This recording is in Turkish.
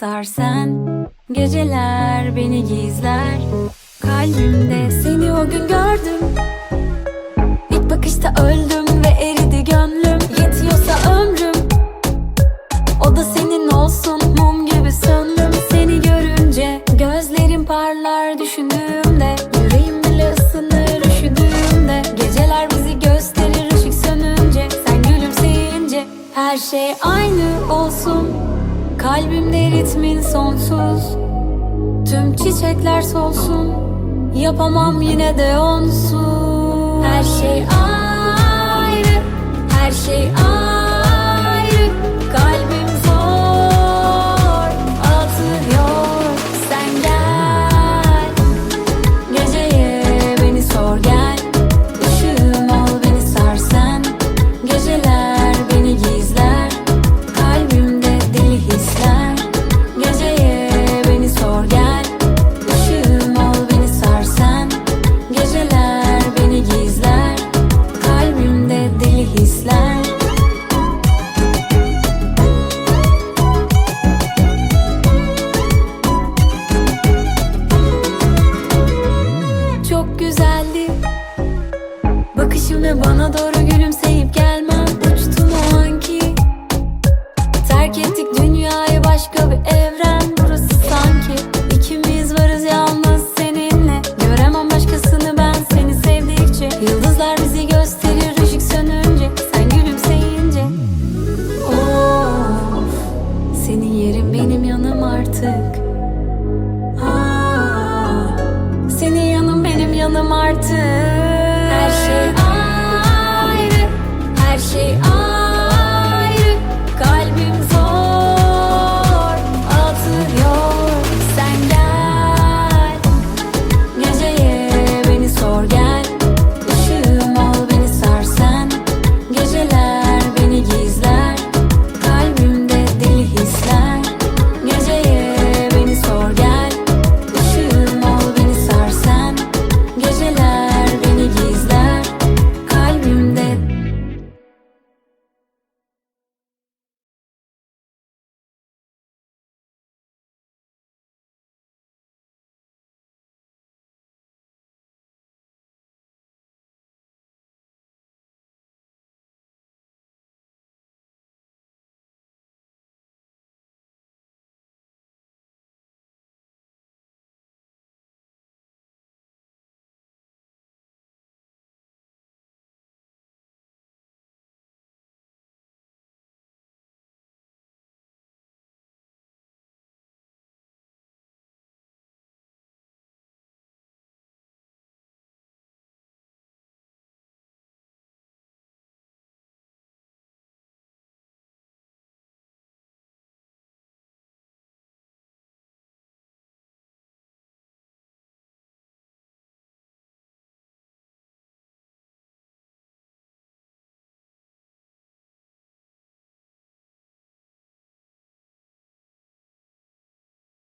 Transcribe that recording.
sarsen Geceler beni gizler. Kalbimde seni o gün gördüm. İlk bakışta öldüm ve eridi gönlüm. Yetiyorsa ömrüm. O da senin olsun mum gibi söndüm Seni görünce gözlerim parlar düşündüğümde. Yüreğim bile ısınır üşüdüğümde. Geceler bizi gösterir ışık sönünce. Sen gülümseyince her şey aynı olsun Kalbimde ritmin sonsuz. Tüm çiçekler solsun. Yapamam yine de onsuz. Her şey ayrı Her şey ayrı Çok güzeldi. Bakışın ve bana doğru artık